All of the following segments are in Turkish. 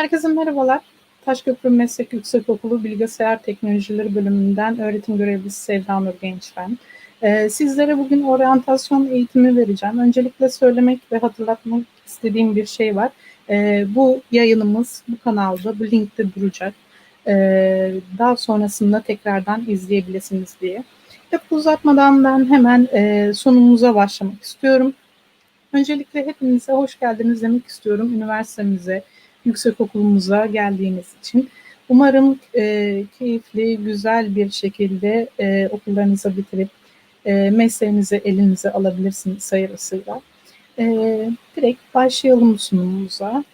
Herkese merhabalar. Taşköprü Meslek Yüksekokulu Bilgisayar Teknolojileri bölümünden öğretim görevlisi Sevda Nur Genç ben. Ee, sizlere bugün oryantasyon eğitimi vereceğim. Öncelikle söylemek ve hatırlatmak istediğim bir şey var. Ee, bu yayınımız bu kanalda, bu linkte duracak. Ee, daha sonrasında tekrardan izleyebilirsiniz diye. Hep uzatmadan ben hemen e, sunumumuza başlamak istiyorum. Öncelikle hepinize hoş geldiniz demek istiyorum üniversitemize, yüksek okulumuza geldiğiniz için. Umarım e, keyifli, güzel bir şekilde e, okullarınızı bitirip e, mesleğinizi elinize alabilirsiniz sayısıyla. E, direkt başlayalım sunumumuza.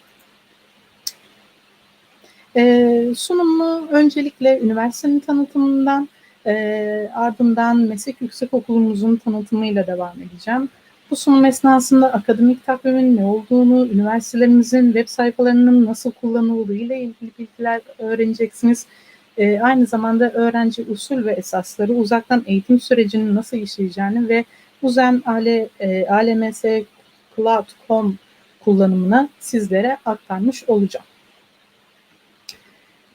E, sunumu öncelikle üniversitenin tanıtımından, e, ardından meslek yüksek okulumuzun tanıtımıyla devam edeceğim. Bu sunum esnasında akademik takvimin ne olduğunu, üniversitelerimizin web sayfalarının nasıl kullanıldığı ile ilgili bilgiler öğreneceksiniz. E, aynı zamanda öğrenci usul ve esasları, uzaktan eğitim sürecinin nasıl işleyeceğini ve UZEM Ale, e, ALMS Cloud.com kullanımını sizlere aktarmış olacağım.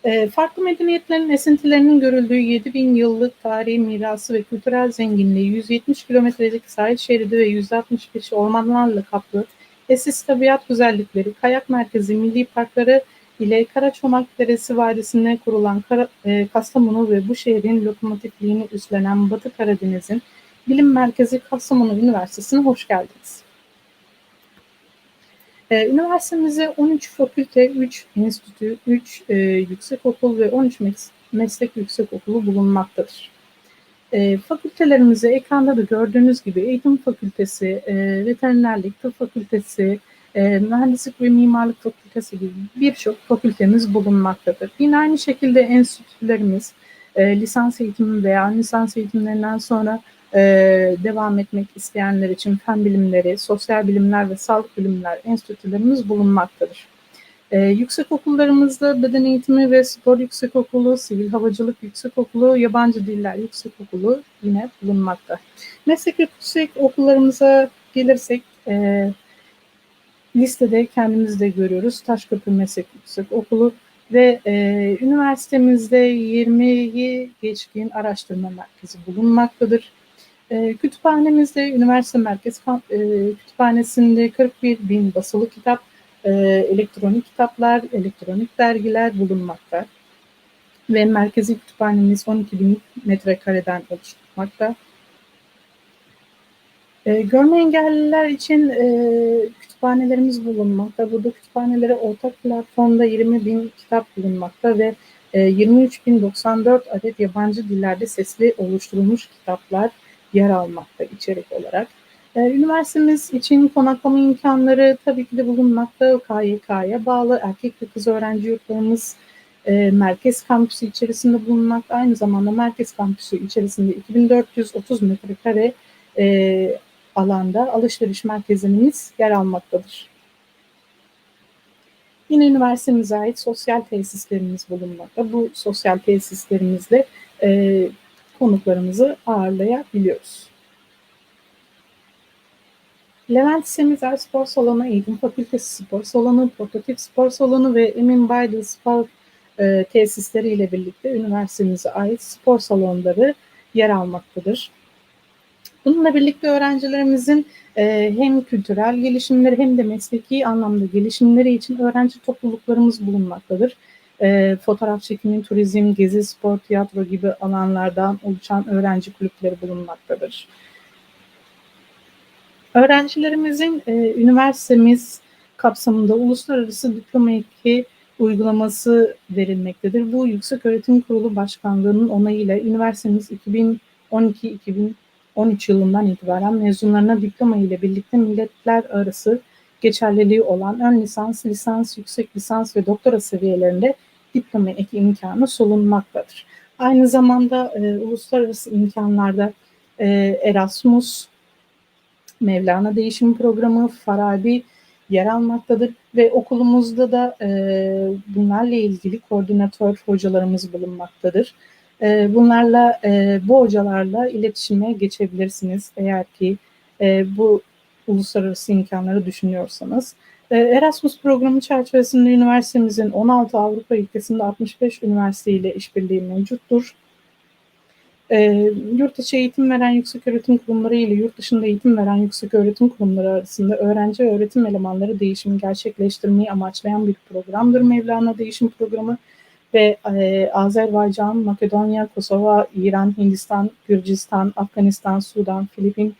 E, farklı medeniyetlerin esintilerinin görüldüğü 7000 yıllık tarihi mirası ve kültürel zenginliği, 170 kilometrelik sahil şeridi ve 165 ormanlarla kaplı esis tabiat güzellikleri, kayak merkezi, milli parkları ile Karaçomak Deresi Vadisi'ne kurulan e, Kastamonu ve bu şehrin lokomotifliğini üstlenen Batı Karadeniz'in bilim merkezi Kastamonu Üniversitesi'ne hoş geldiniz. Ee, üniversitemizde 13 fakülte, 3 enstitü, 3 e, yüksekokul ve 13 mes meslek yüksekokulu bulunmaktadır. E, fakültelerimizi ekranda da gördüğünüz gibi eğitim fakültesi, e, veterinerlik, tıp fakültesi, e, mühendislik ve mimarlık fakültesi gibi birçok fakültemiz bulunmaktadır. Yine aynı şekilde enstitülerimiz, e, lisans eğitimi veya lisans eğitimlerinden sonra e, devam etmek isteyenler için fen bilimleri, sosyal bilimler ve sağlık bilimler enstitülerimiz bulunmaktadır. E, yüksek okullarımızda beden eğitimi ve spor yüksekokulu, sivil havacılık yüksekokulu, yabancı diller yüksekokulu yine bulunmakta. Meslek yüksek okullarımıza gelirsek e, listede kendimizi de görüyoruz. Taşköprü Meslek Yüksek Okulu ve e, üniversitemizde 20'yi geçkin araştırma merkezi bulunmaktadır. E, kütüphanemizde üniversite merkez e, kütüphanesinde 41 bin basılı kitap, e, elektronik kitaplar, elektronik dergiler bulunmakta. Ve merkezi kütüphanemiz 12 bin metrekareden oluşmakta. E, görme engelliler için kütüphanelerimiz bulunmakta. Burada kütüphanelere ortak platformda 20 bin kitap bulunmakta ve e, 23.094 adet yabancı dillerde sesli oluşturulmuş kitaplar yer almakta içerik olarak. Ee, üniversitemiz için konaklama imkanları tabii ki de bulunmakta. KYK'ya bağlı erkek ve kız öğrenci yurtlarımız e, merkez kampüsü içerisinde bulunmakta. Aynı zamanda merkez kampüsü içerisinde 2430 metrekare e, alanda alışveriş merkezimiz yer almaktadır. Yine üniversitemize ait sosyal tesislerimiz bulunmakta. Bu sosyal tesislerimizde e, konuklarımızı ağırlayabiliyoruz. Levent Semizer Spor Salonu, Eğitim Fakültesi Spor Salonu, Prototip Spor Salonu ve Emin Baydıl Spor e, tesisleri ile birlikte üniversitemize ait spor salonları yer almaktadır. Bununla birlikte öğrencilerimizin e, hem kültürel gelişimleri hem de mesleki anlamda gelişimleri için öğrenci topluluklarımız bulunmaktadır e, fotoğraf çekimi, turizm, gezi, spor, tiyatro gibi alanlardan oluşan öğrenci kulüpleri bulunmaktadır. Öğrencilerimizin e, üniversitemiz kapsamında uluslararası diploma 2 uygulaması verilmektedir. Bu Yüksek Öğretim Kurulu Başkanlığı'nın onayıyla üniversitemiz 2012-2013 yılından itibaren mezunlarına diploma ile birlikte milletler arası geçerliliği olan ön lisans, lisans, yüksek lisans ve doktora seviyelerinde diploma eki imkanı solunmaktadır. Aynı zamanda e, uluslararası imkanlarda e, Erasmus, Mevlana Değişim Programı, Farabi yer almaktadır ve okulumuzda da e, bunlarla ilgili koordinatör hocalarımız bulunmaktadır. E, bunlarla, e, bu hocalarla iletişime geçebilirsiniz eğer ki e, bu uluslararası imkanları düşünüyorsanız. Ee, Erasmus programı çerçevesinde üniversitemizin 16 Avrupa ülkesinde 65 üniversite ile işbirliği mevcuttur. E, yurt içi eğitim veren yüksek öğretim kurumları ile yurt dışında eğitim veren yüksek öğretim kurumları arasında öğrenci ve öğretim elemanları değişimi gerçekleştirmeyi amaçlayan bir programdır Mevlana Değişim Programı ve e, Azerbaycan, Makedonya, Kosova, İran, Hindistan, Gürcistan, Afganistan, Sudan, Filipin,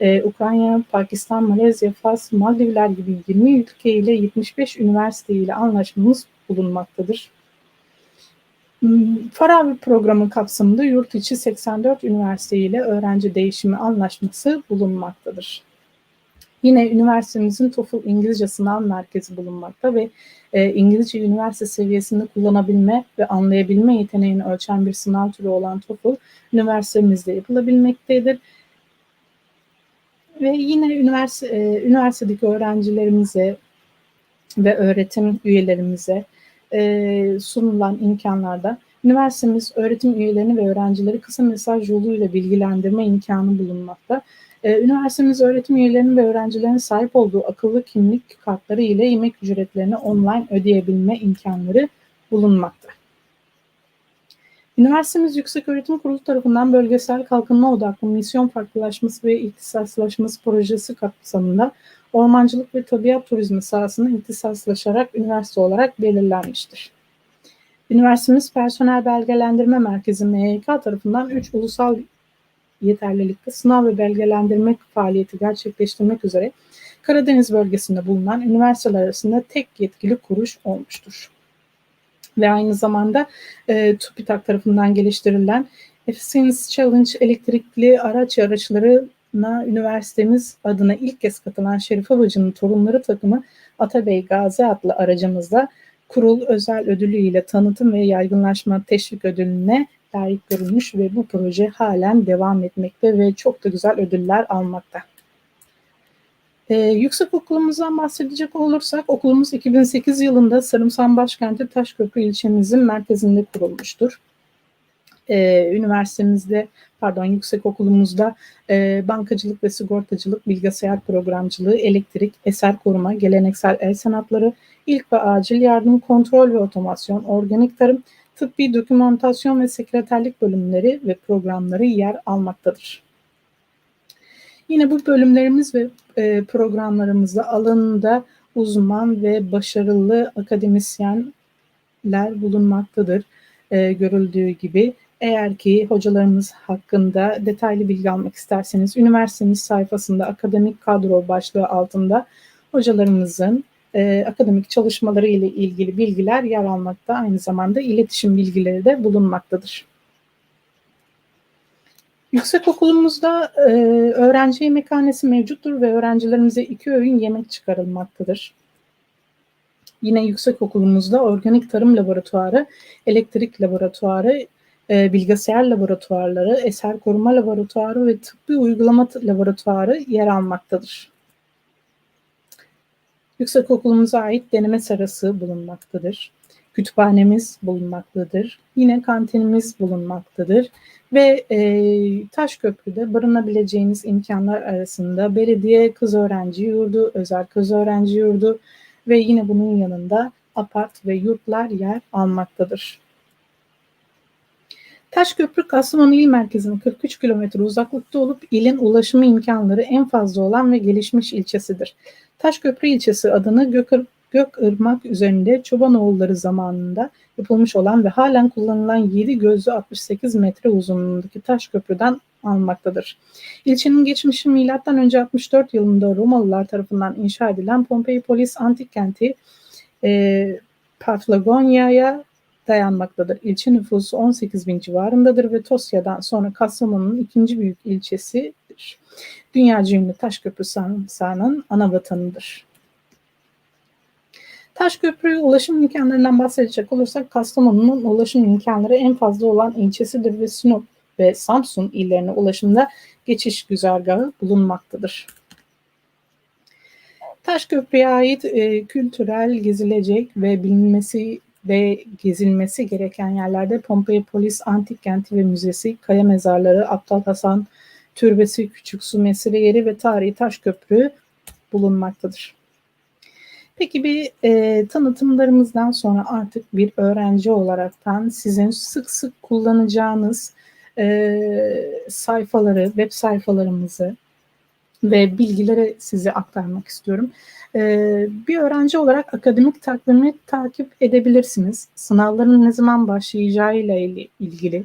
e, Ukrayna, Pakistan, Malezya, Fas, Maldivler gibi 20 ülke ile 75 üniversite ile anlaşmamız bulunmaktadır. Hmm, Farabi programı kapsamında yurt içi 84 üniversite ile öğrenci değişimi anlaşması bulunmaktadır. Yine üniversitemizin TOEFL İngilizce sınav merkezi bulunmakta ve e, İngilizce üniversite seviyesinde kullanabilme ve anlayabilme yeteneğini ölçen bir sınav türü olan TOEFL üniversitemizde yapılabilmektedir. Ve yine üniversite, e, üniversitedeki öğrencilerimize ve öğretim üyelerimize e, sunulan imkanlarda üniversitemiz öğretim üyelerini ve öğrencileri kısa mesaj yoluyla bilgilendirme imkanı bulunmakta. E, üniversitemiz öğretim üyelerinin ve öğrencilerin sahip olduğu akıllı kimlik kartları ile yemek ücretlerini online ödeyebilme imkanları bulunmakta. Üniversitemiz Yüksek Öğretim Kurulu tarafından bölgesel kalkınma odaklı misyon farklılaşması ve ihtisaslaşması projesi kapsamında ormancılık ve tabiat turizmi sahasında ihtisaslaşarak üniversite olarak belirlenmiştir. Üniversitemiz Personel Belgelendirme Merkezi MYK tarafından 3 ulusal yeterlilikte sınav ve belgelendirme faaliyeti gerçekleştirmek üzere Karadeniz bölgesinde bulunan üniversiteler arasında tek yetkili kuruş olmuştur. Ve aynı zamanda e, TÜBİTAK tarafından geliştirilen Efficiency Challenge elektrikli araç yarışlarına üniversitemiz adına ilk kez katılan Şerife Bacı'nın torunları takımı Atabey Gazi adlı aracımızda kurul özel ödülü ile tanıtım ve yaygınlaşma teşvik ödülüne layık görülmüş ve bu proje halen devam etmekte ve çok da güzel ödüller almakta. Ee, yüksek okulumuzdan bahsedecek olursak okulumuz 2008 yılında Sarımsan başkenti Taşköprü ilçemizin merkezinde kurulmuştur. Ee, üniversitemizde pardon yüksek okulumuzda e, bankacılık ve sigortacılık, bilgisayar programcılığı, elektrik, eser koruma, geleneksel el sanatları, ilk ve acil yardım, kontrol ve otomasyon, organik tarım, tıbbi dokümantasyon ve sekreterlik bölümleri ve programları yer almaktadır. Yine bu bölümlerimiz ve e, programlarımızda alanında uzman ve başarılı akademisyenler bulunmaktadır. E, görüldüğü gibi eğer ki hocalarımız hakkında detaylı bilgi almak isterseniz üniversitemiz sayfasında akademik kadro başlığı altında hocalarımızın e, akademik çalışmaları ile ilgili bilgiler yer almakta. Aynı zamanda iletişim bilgileri de bulunmaktadır. Yüksek okulumuzda e, öğrenci yemekhanesi mevcuttur ve öğrencilerimize iki öğün yemek çıkarılmaktadır. Yine yüksek okulumuzda organik tarım laboratuvarı, elektrik laboratuvarı, e, bilgisayar laboratuvarları, eser koruma laboratuvarı ve tıbbi uygulama laboratuvarı yer almaktadır. Yüksek okulumuza ait deneme serası bulunmaktadır. Kütüphanemiz bulunmaktadır. Yine kantinimiz bulunmaktadır. Ve e, Taşköprü'de barınabileceğiniz imkanlar arasında belediye kız öğrenci yurdu, özel kız öğrenci yurdu ve yine bunun yanında apart ve yurtlar yer almaktadır. Taşköprü Kastamonu il merkezine 43 kilometre uzaklıkta olup ilin ulaşımı imkanları en fazla olan ve gelişmiş ilçesidir. Taşköprü ilçesi adını Gökır, Gökırmak üzerinde Çobanoğulları zamanında yapılmış olan ve halen kullanılan 7 gözlü 68 metre uzunluğundaki taş köprüden almaktadır. İlçenin geçmişi önce 64 yılında Romalılar tarafından inşa edilen Pompeipolis antik kenti e, Paflagonia'ya dayanmaktadır. İlçe nüfusu 18 bin civarındadır ve Tosya'dan sonra Kastamonu'nun ikinci büyük ilçesidir. Dünya ünlü Taşköprü sahanın ana vatanıdır. Taşköprü ulaşım imkanlarından bahsedecek olursak Kastamonu'nun ulaşım imkanları en fazla olan ilçesidir ve Sinop ve Samsun illerine ulaşımda geçiş güzergahı bulunmaktadır. Taşköprü'ye ait e, kültürel, gezilecek ve bilinmesi ve gezilmesi gereken yerlerde Pompeipolis Antik Kenti ve Müzesi, Kaya Mezarları, Aptal Hasan Türbesi, Küçük Su Mesire Yeri ve Tarihi Taşköprü bulunmaktadır. Peki bir e, tanıtımlarımızdan sonra artık bir öğrenci olaraktan sizin sık sık kullanacağınız e, sayfaları, web sayfalarımızı ve bilgileri size aktarmak istiyorum. E, bir öğrenci olarak akademik takvimi takip edebilirsiniz. Sınavların ne zaman başlayacağıyla ilgili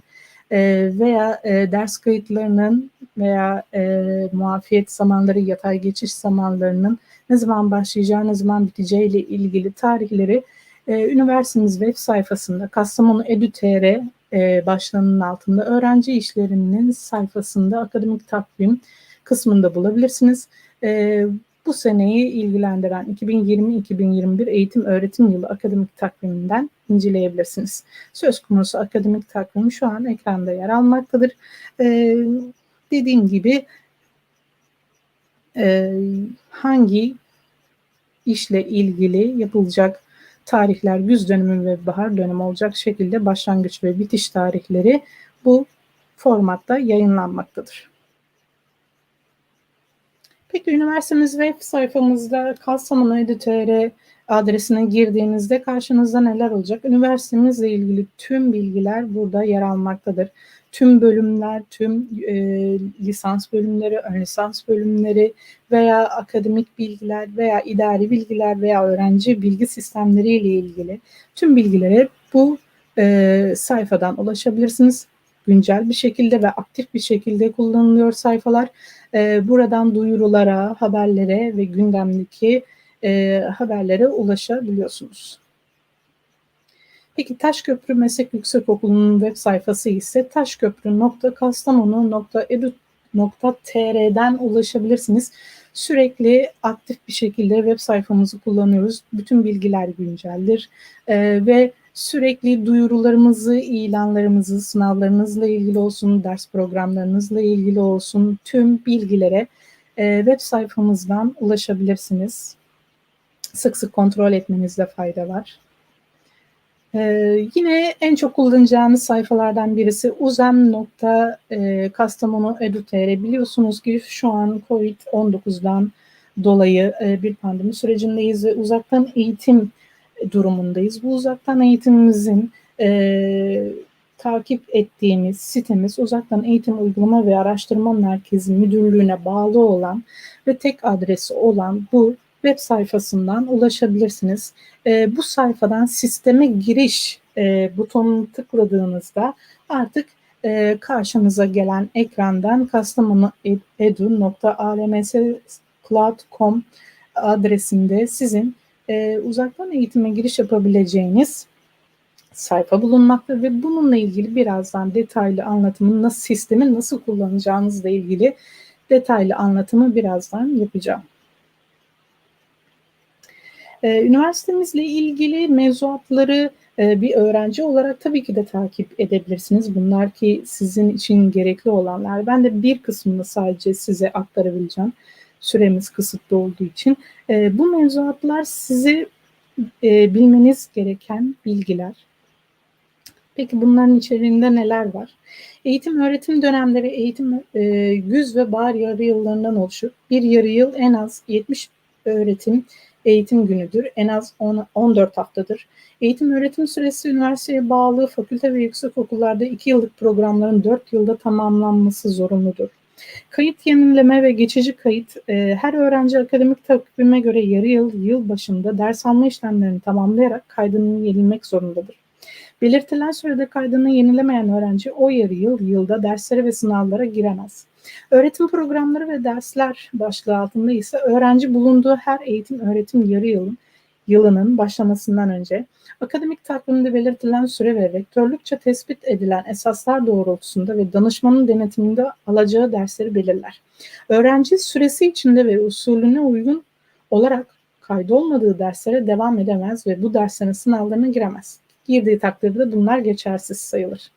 e, veya e, ders kayıtlarının veya e, muafiyet zamanları, yatay geçiş zamanlarının ne zaman başlayacağı, ne zaman biteceği ile ilgili tarihleri e, üniversitemiz web sayfasında Kastamonu Edu.tr e, başlığının altında öğrenci işlerinin sayfasında akademik takvim kısmında bulabilirsiniz. E, bu seneyi ilgilendiren 2020-2021 eğitim öğretim yılı akademik takviminden inceleyebilirsiniz. Söz konusu akademik takvim şu an ekranda yer almaktadır. Ee, dediğim gibi e, hangi işle ilgili yapılacak tarihler güz dönümü ve bahar dönümü olacak şekilde başlangıç ve bitiş tarihleri bu formatta yayınlanmaktadır. Peki üniversitemiz web sayfamızda Kastamonu Edu.tr adresine girdiğinizde karşınızda neler olacak? Üniversitemizle ilgili tüm bilgiler burada yer almaktadır. Tüm bölümler, tüm e, lisans bölümleri, ön lisans bölümleri veya akademik bilgiler veya idari bilgiler veya öğrenci bilgi sistemleri ile ilgili tüm bilgilere bu e, sayfadan ulaşabilirsiniz. Güncel bir şekilde ve aktif bir şekilde kullanılıyor sayfalar. E, buradan duyurulara, haberlere ve gündemdeki e, haberlere ulaşabiliyorsunuz. Peki Taşköprü Meslek Yüksekokulu'nun web sayfası ise taşköprü.kastamonu.edu.tr'den ulaşabilirsiniz. Sürekli aktif bir şekilde web sayfamızı kullanıyoruz. Bütün bilgiler günceldir ee, ve sürekli duyurularımızı, ilanlarımızı, sınavlarınızla ilgili olsun, ders programlarınızla ilgili olsun tüm bilgilere e, web sayfamızdan ulaşabilirsiniz sık sık kontrol etmenizde fayda var. Ee, yine en çok kullanacağınız sayfalardan birisi uzem.kastamonu.edu.tr biliyorsunuz ki şu an COVID-19'dan dolayı e, bir pandemi sürecindeyiz ve uzaktan eğitim durumundayız. Bu uzaktan eğitimimizin e, takip ettiğimiz sitemiz uzaktan eğitim uygulama ve araştırma merkezi müdürlüğüne bağlı olan ve tek adresi olan bu web sayfasından ulaşabilirsiniz. E, bu sayfadan sisteme giriş e, butonunu tıkladığınızda artık e, karşınıza gelen ekrandan kastamonu.edu.almscloud.com adresinde sizin e, uzaktan eğitime giriş yapabileceğiniz sayfa bulunmakta ve bununla ilgili birazdan detaylı anlatımı nasıl sistemi nasıl kullanacağınızla ilgili detaylı anlatımı birazdan yapacağım. Ee, üniversitemizle ilgili mevzuatları e, bir öğrenci olarak tabii ki de takip edebilirsiniz. Bunlar ki sizin için gerekli olanlar. Ben de bir kısmını sadece size aktarabileceğim. Süremiz kısıtlı olduğu için. E, bu mevzuatlar sizi e, bilmeniz gereken bilgiler. Peki bunların içeriğinde neler var? Eğitim öğretim dönemleri eğitim e, güz ve bahar yarı yıllarından oluşur. Bir yarı yıl en az 70 öğretim eğitim günüdür. En az 10, 14 haftadır. Eğitim öğretim süresi üniversiteye bağlı fakülte ve yüksek okullarda 2 yıllık programların 4 yılda tamamlanması zorunludur. Kayıt yenileme ve geçici kayıt e, her öğrenci akademik takvime göre yarı yıl, yıl başında ders alma işlemlerini tamamlayarak kaydını yenilemek zorundadır. Belirtilen sürede kaydını yenilemeyen öğrenci o yarı yıl, yılda derslere ve sınavlara giremez. Öğretim programları ve dersler başlığı altında ise öğrenci bulunduğu her eğitim öğretim yarı yılın yılının başlamasından önce akademik takvimde belirtilen süre ve rektörlükçe tespit edilen esaslar doğrultusunda ve danışmanın denetiminde alacağı dersleri belirler. Öğrenci süresi içinde ve usulüne uygun olarak kaydolmadığı derslere devam edemez ve bu derslerin sınavlarına giremez. Girdiği takdirde bunlar geçersiz sayılır.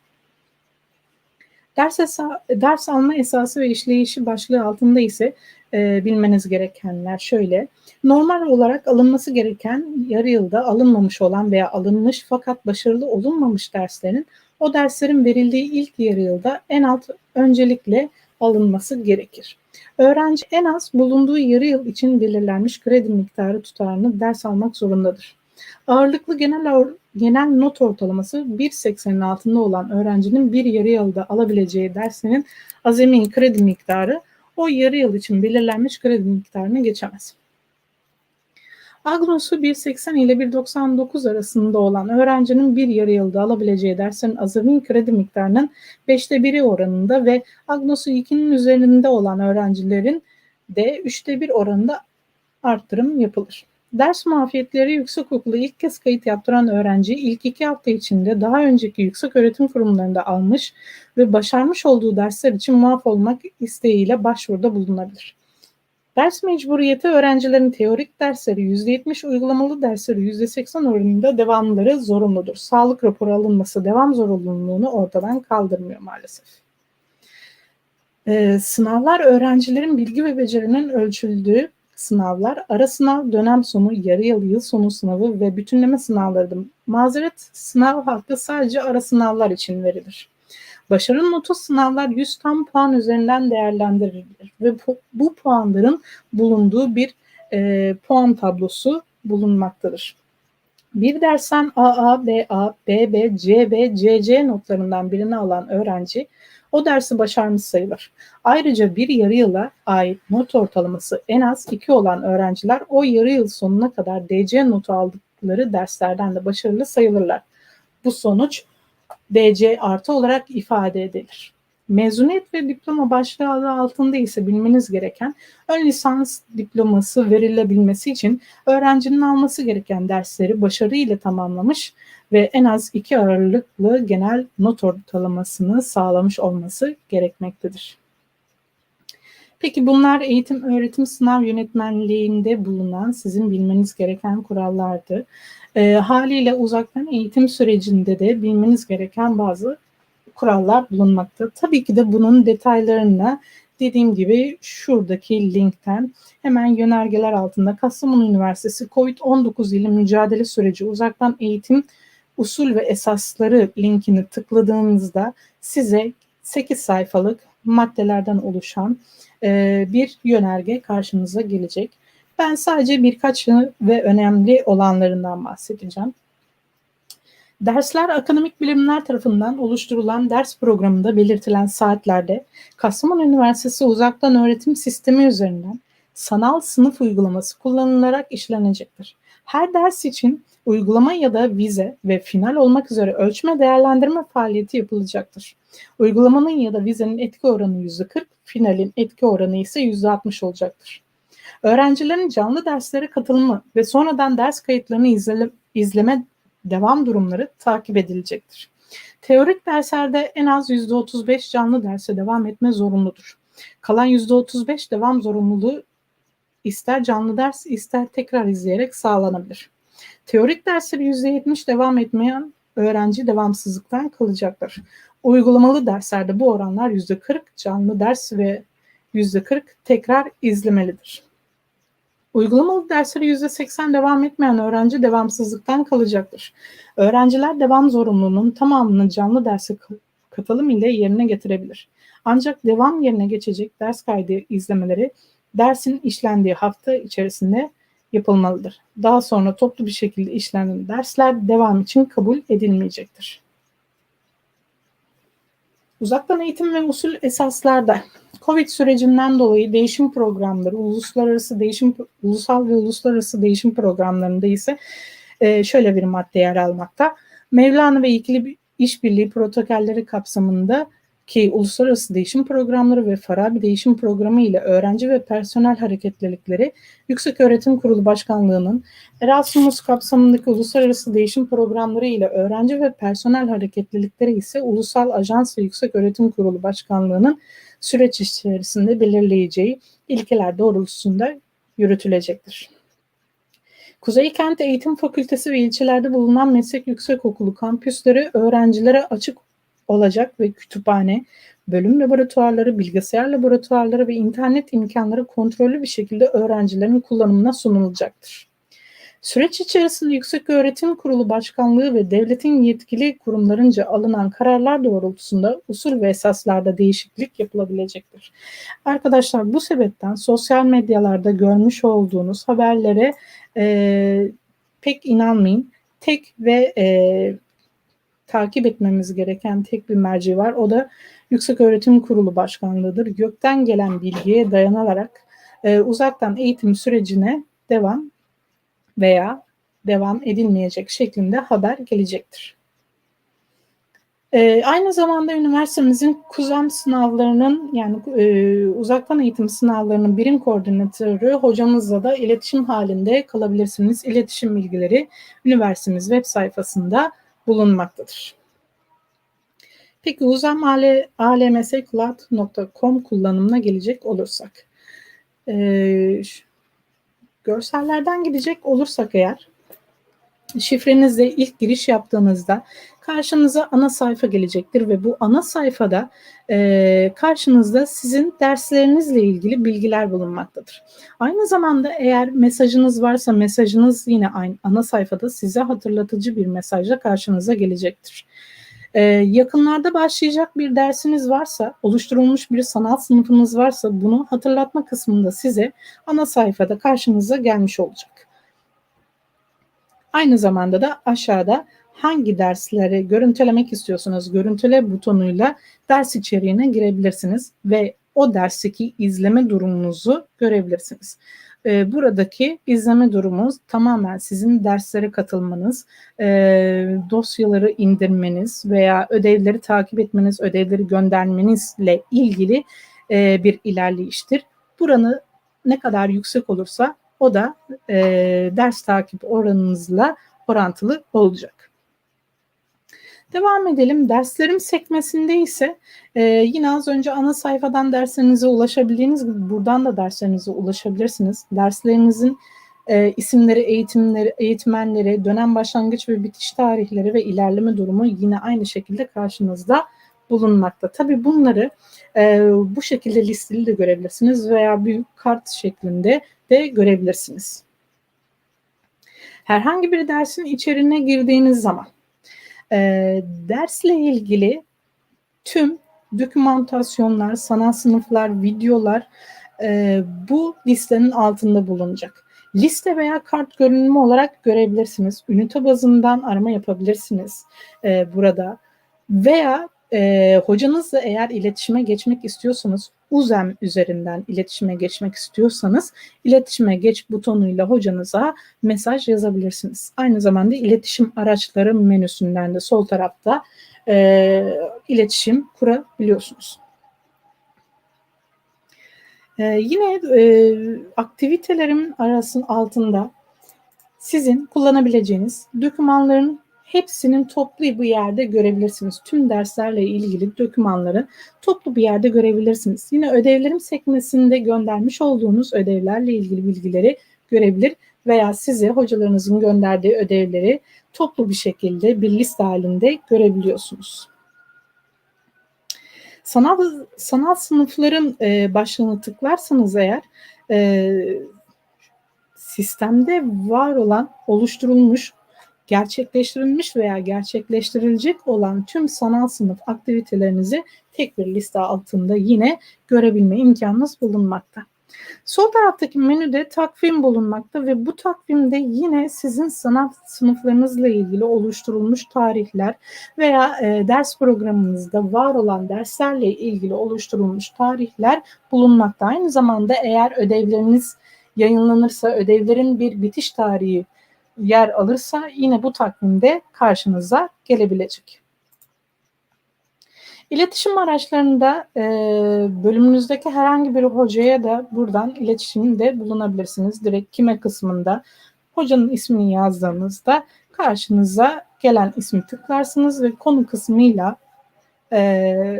Ders, esa, ders alma esası ve işleyişi başlığı altında ise e, bilmeniz gerekenler şöyle. Normal olarak alınması gereken yarı yılda alınmamış olan veya alınmış fakat başarılı olunmamış derslerin o derslerin verildiği ilk yarı yılda en alt öncelikle alınması gerekir. Öğrenci en az bulunduğu yarı yıl için belirlenmiş kredi miktarı tutarını ders almak zorundadır. Ağırlıklı genel genel not ortalaması 1.80'in altında olan öğrencinin bir yarı yılda alabileceği dersinin azami kredi miktarı o yarı yıl için belirlenmiş kredi miktarını geçemez. Agnos'u 1.80 ile 1.99 arasında olan öğrencinin bir yarı yılda alabileceği derslerin azami kredi miktarının 5'te biri oranında ve Agnos'u 2'nin üzerinde olan öğrencilerin de 3'te 1 oranında arttırım yapılır. Ders muafiyetleri yüksekokula ilk kez kayıt yaptıran öğrenci ilk iki hafta içinde daha önceki yüksek öğretim kurumlarında almış ve başarmış olduğu dersler için muaf olmak isteğiyle başvuruda bulunabilir. Ders mecburiyeti öğrencilerin teorik dersleri %70, uygulamalı dersleri %80 oranında devamları zorunludur. Sağlık raporu alınması devam zorunluluğunu ortadan kaldırmıyor maalesef. Ee, sınavlar öğrencilerin bilgi ve becerinin ölçüldüğü sınavlar, ara sınav, dönem sonu, yarı yıl, yıl sonu sınavı ve bütünleme sınavlarıdır. Mazeret sınav hakkı sadece ara sınavlar için verilir. Başarı notu sınavlar 100 tam puan üzerinden değerlendirilir ve bu puanların bulunduğu bir e, puan tablosu bulunmaktadır. Bir dersten AA, BA, BB, CB, CC notlarından birini alan öğrenci o dersi başarmış sayılır. Ayrıca bir yarı yıla ait not ortalaması en az 2 olan öğrenciler o yarı yıl sonuna kadar DC notu aldıkları derslerden de başarılı sayılırlar. Bu sonuç DC artı olarak ifade edilir. Mezuniyet ve diploma başlığı adı altında ise bilmeniz gereken ön lisans diploması verilebilmesi için öğrencinin alması gereken dersleri başarıyla tamamlamış ve en az iki ağırlıklı genel not ortalamasını sağlamış olması gerekmektedir. Peki bunlar eğitim öğretim sınav yönetmenliğinde bulunan sizin bilmeniz gereken kurallardı. E, haliyle uzaktan eğitim sürecinde de bilmeniz gereken bazı kurallar bulunmakta. Tabii ki de bunun detaylarına dediğim gibi şuradaki linkten hemen yönergeler altında Kastamonu Üniversitesi COVID-19 ile mücadele süreci uzaktan eğitim usul ve esasları linkini tıkladığınızda size 8 sayfalık maddelerden oluşan e, bir yönerge karşınıza gelecek. Ben sadece birkaç ve önemli olanlarından bahsedeceğim. Dersler akademik bilimler tarafından oluşturulan ders programında belirtilen saatlerde Kastamonu Üniversitesi uzaktan öğretim sistemi üzerinden sanal sınıf uygulaması kullanılarak işlenecektir. Her ders için uygulama ya da vize ve final olmak üzere ölçme değerlendirme faaliyeti yapılacaktır. Uygulamanın ya da vizenin etki oranı %40, finalin etki oranı ise %60 olacaktır. Öğrencilerin canlı derslere katılımı ve sonradan ders kayıtlarını izle, izleme devam durumları takip edilecektir. Teorik derslerde en az %35 canlı derse devam etme zorunludur. Kalan %35 devam zorunluluğu ister canlı ders ister tekrar izleyerek sağlanabilir. Teorik dersleri %70 devam etmeyen öğrenci devamsızlıktan kalacaktır. Uygulamalı derslerde bu oranlar %40 canlı ders ve %40 tekrar izlemelidir. Uygulamalı derslere %80 devam etmeyen öğrenci devamsızlıktan kalacaktır. Öğrenciler devam zorunluluğunun tamamını canlı derse katılım ile yerine getirebilir. Ancak devam yerine geçecek ders kaydı izlemeleri dersin işlendiği hafta içerisinde yapılmalıdır. Daha sonra toplu bir şekilde işlenen dersler devam için kabul edilmeyecektir. Uzaktan eğitim ve usul esaslarda Covid sürecinden dolayı değişim programları, uluslararası değişim, ulusal ve uluslararası değişim programlarında ise e, şöyle bir madde yer almakta. Mevlana ve ikili işbirliği protokolleri kapsamında ki uluslararası değişim programları ve Farabi değişim programı ile öğrenci ve personel hareketlilikleri Yüksek Öğretim Kurulu Başkanlığı'nın Erasmus kapsamındaki uluslararası değişim programları ile öğrenci ve personel hareketlilikleri ise Ulusal Ajans ve Yüksek Öğretim Kurulu Başkanlığı'nın süreç içerisinde belirleyeceği ilkeler doğrultusunda yürütülecektir. Kuzey Kent Eğitim Fakültesi ve ilçelerde bulunan meslek yüksekokulu kampüsleri öğrencilere açık olacak ve kütüphane, bölüm laboratuvarları, bilgisayar laboratuvarları ve internet imkanları kontrollü bir şekilde öğrencilerin kullanımına sunulacaktır. Süreç içerisinde Yükseköğretim Kurulu Başkanlığı ve devletin yetkili kurumlarınca alınan kararlar doğrultusunda usul ve esaslarda değişiklik yapılabilecektir. Arkadaşlar bu sebepten sosyal medyalarda görmüş olduğunuz haberlere e, pek inanmayın. Tek ve e, takip etmemiz gereken tek bir merci var. O da Yükseköğretim Kurulu Başkanlığı'dır. Gökten gelen bilgiye dayanarak e, uzaktan eğitim sürecine devam veya devam edilmeyecek şeklinde haber gelecektir. Ee, aynı zamanda üniversitemizin kuzam sınavlarının yani e, uzaktan eğitim sınavlarının birim koordinatörü hocamızla da iletişim halinde kalabilirsiniz. İletişim bilgileri üniversitemiz web sayfasında bulunmaktadır. Peki uzam almscloud.com kullanımına gelecek olursak. Ee, görsellerden gidecek olursak eğer şifrenizle ilk giriş yaptığınızda karşınıza ana sayfa gelecektir ve bu ana sayfada e, karşınızda sizin derslerinizle ilgili bilgiler bulunmaktadır. Aynı zamanda eğer mesajınız varsa mesajınız yine aynı ana sayfada size hatırlatıcı bir mesajla karşınıza gelecektir. Ee, yakınlarda başlayacak bir dersiniz varsa, oluşturulmuş bir sanat sınıfınız varsa bunu hatırlatma kısmında size ana sayfada karşınıza gelmiş olacak. Aynı zamanda da aşağıda hangi dersleri görüntülemek istiyorsanız görüntüle butonuyla ders içeriğine girebilirsiniz ve o dersteki izleme durumunuzu görebilirsiniz. Ee, buradaki izleme durumunuz tamamen sizin derslere katılmanız, e, dosyaları indirmeniz veya ödevleri takip etmeniz, ödevleri göndermenizle ilgili e, bir ilerleyiştir. Buranı ne kadar yüksek olursa o da e, ders takip oranınızla orantılı olacak. Devam edelim. Derslerim sekmesinde ise e, yine az önce ana sayfadan derslerinize ulaşabildiğiniz gibi buradan da derslerinize ulaşabilirsiniz. Derslerinizin e, isimleri, eğitimleri, eğitmenleri, dönem başlangıç ve bitiş tarihleri ve ilerleme durumu yine aynı şekilde karşınızda bulunmakta. Tabii bunları e, bu şekilde listeli de görebilirsiniz veya büyük kart şeklinde de görebilirsiniz. Herhangi bir dersin içeriğine girdiğiniz zaman e, dersle ilgili tüm dokümantasyonlar, sanat sınıflar, videolar e, bu listenin altında bulunacak. Liste veya kart görünümü olarak görebilirsiniz. Ünite bazından arama yapabilirsiniz e, burada. Veya e, hocanızla eğer iletişime geçmek istiyorsanız Uzem üzerinden iletişime geçmek istiyorsanız iletişime geç butonuyla hocanıza mesaj yazabilirsiniz. Aynı zamanda iletişim araçları menüsünden de sol tarafta e, iletişim kurabiliyorsunuz. E, yine e, aktivitelerin arasının altında sizin kullanabileceğiniz dokümanların hepsinin toplu bir yerde görebilirsiniz. Tüm derslerle ilgili dokümanları toplu bir yerde görebilirsiniz. Yine ödevlerim sekmesinde göndermiş olduğunuz ödevlerle ilgili bilgileri görebilir veya size hocalarınızın gönderdiği ödevleri toplu bir şekilde bir liste halinde görebiliyorsunuz. Sanat, sanat sınıfların e, başlığını tıklarsanız eğer e, sistemde var olan oluşturulmuş gerçekleştirilmiş veya gerçekleştirilecek olan tüm sanal sınıf aktivitelerinizi tek bir liste altında yine görebilme imkanınız bulunmakta. Sol taraftaki menüde takvim bulunmakta ve bu takvimde yine sizin sanat sınıflarınızla ilgili oluşturulmuş tarihler veya e, ders programınızda var olan derslerle ilgili oluşturulmuş tarihler bulunmakta. Aynı zamanda eğer ödevleriniz yayınlanırsa ödevlerin bir bitiş tarihi yer alırsa yine bu takvimde karşınıza gelebilecek. İletişim araçlarında e, bölümünüzdeki herhangi bir hocaya da buradan iletişimde bulunabilirsiniz. Direkt kime kısmında hocanın ismini yazdığınızda karşınıza gelen ismi tıklarsınız ve konu kısmıyla e,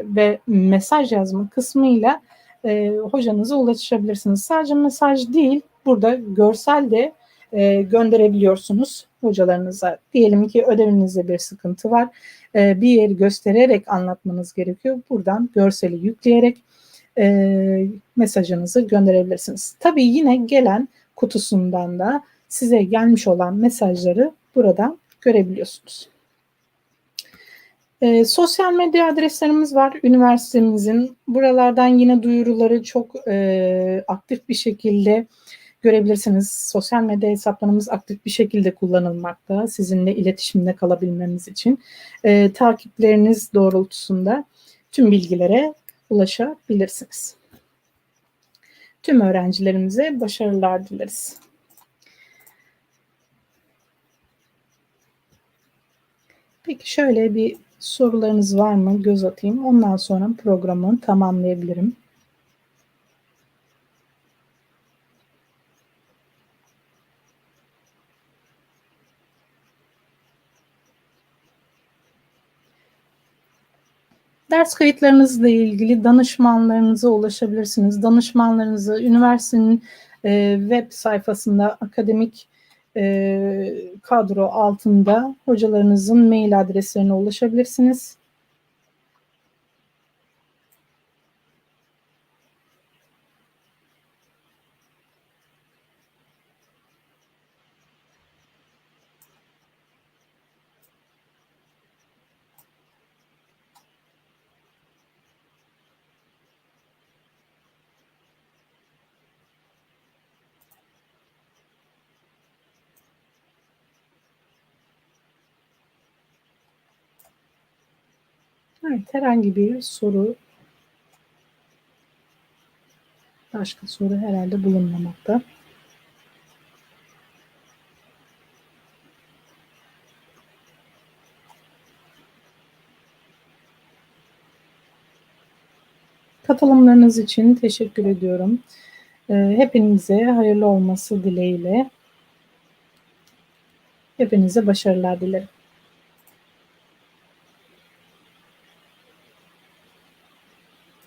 ve mesaj yazma kısmıyla e, hocanıza ulaşabilirsiniz. Sadece mesaj değil, burada görsel de e, gönderebiliyorsunuz hocalarınıza. Diyelim ki ödevinizde bir sıkıntı var. E, bir yeri göstererek anlatmanız gerekiyor. Buradan görseli yükleyerek e, mesajınızı gönderebilirsiniz. Tabii yine gelen kutusundan da size gelmiş olan mesajları buradan görebiliyorsunuz. E, sosyal medya adreslerimiz var üniversitemizin. Buralardan yine duyuruları çok e, aktif bir şekilde görebilirsiniz. Sosyal medya hesaplarımız aktif bir şekilde kullanılmakta. Sizinle iletişimde kalabilmemiz için. E, takipleriniz doğrultusunda tüm bilgilere ulaşabilirsiniz. Tüm öğrencilerimize başarılar dileriz. Peki şöyle bir sorularınız var mı? Göz atayım. Ondan sonra programı tamamlayabilirim. Ders kayıtlarınızla ilgili danışmanlarınıza ulaşabilirsiniz. Danışmanlarınızı üniversitenin e, web sayfasında akademik e, kadro altında hocalarınızın mail adreslerine ulaşabilirsiniz. Evet, herhangi bir soru, başka soru herhalde bulunmamakta. Katılımlarınız için teşekkür ediyorum. Ee, hepinize hayırlı olması dileğiyle. Hepinize başarılar dilerim.